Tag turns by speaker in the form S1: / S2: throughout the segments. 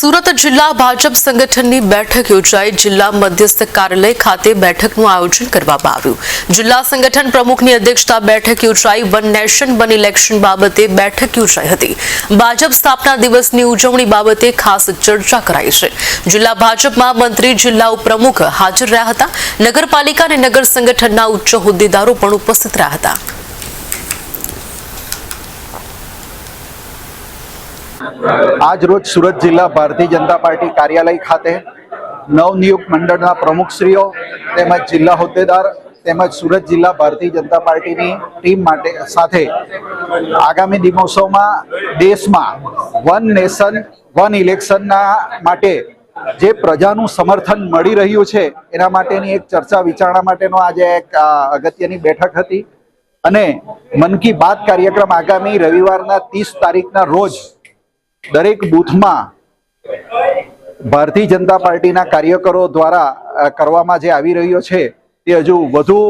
S1: સુરત જિલ્લા ભાજપ સંગઠનની બેઠક યોજાઈ. જિલ્લા મધ્યસ્થ કાર્યાલય ખાતે બેઠકનું આયોજન કરવામાં આવ્યું. જિલ્લા સંગઠન પ્રમુખની અધ્યક્ષતા બેઠક યોજાઈ. વન નેશન, વન ઇલેક્શન બાબતે બેઠક યોજાઈ હતી. ભાજપ સ્થાપના દિવસની ઉજવણી બાબતે ખાસ ચર્ચા કરાઈ છે. જિલ્લા ભાજપમાં મંત્રી, જિલ્લા ઉપપ્રમુખ હાજર રહ્યા હતા. નગરપાલિકા અને નગર સંગઠનના ઉચ્ચ હોદ્દેદારો પણ ઉપસ્થિત રહ્યા હતા.
S2: આજ રોજ સુરત જિલ્લા ભારતીય જનતા પાર્ટી કાર્યાલય ખાતે નવનિયુક્ત મંડળના પ્રમુખશ્રીઓ તેમજ જિલ્લા હોદ્દેદાર તેમજ સુરત જિલ્લા ભારતીય જનતા પાર્ટીની ટીમ માટે સાથે આગામી દિવસોમાં દેશમાં વન નેશન, વન ઇલેક્શનના માટે જે પ્રજાનું સમર્થન મળી રહ્યું છે, એના માટેની એક ચર્ચા વિચારણા માટેનો આજે એક અગત્યની બેઠક હતી. અને મન કી બાત કાર્યક્રમ આગામી રવિવારના ત્રીસ તારીખના રોજ દરેક બૂથમાં ભારતીય જનતા પાર્ટીના કાર્યકરો દ્વારા કરવામાં જે આવી રહ્યો છે, તે હજુ વધુ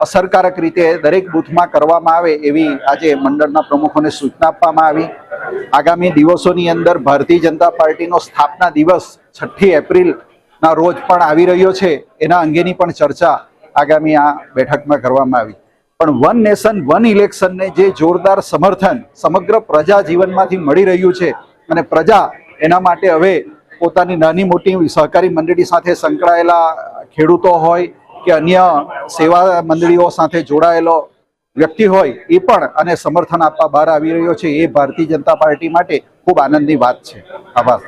S2: અસરકારક રીતે દરેક બૂથમાં કરવામાં આવે એવી આજે મંડળના પ્રમુખોને સૂચના આપવામાં આવી. આગામી દિવસોની અંદર ભારતીય જનતા પાર્ટીનો સ્થાપના દિવસ છઠ્ઠી એપ્રિલના રોજ પણ આવી રહ્યો છે. એના અંગેની પણ ચર્ચા આગામી આ બેઠકમાં કરવામાં આવી. પણ વન નેશન, વન ઇલેક્શનને જે જોરદાર સમર્થન, સમગ્ર પ્રજા જીવનમાંથી મળી રહ્યું છે અને પ્રજા એના માટે હવે પોતાની નાની મોટી સહકારી મંડળી સાથે સંકળાયેલા ખેડૂતો હોય કે અન્ય સેવા મંડળીઓ સાથે જોડાયેલો વ્યક્તિ હોય એ પણ અને સમર્થન આપવા બહાર આવી રહ્યો છે. એ ભારતીય જનતા પાર્ટી માટે ખૂબ આનંદની વાત છે. આભાર.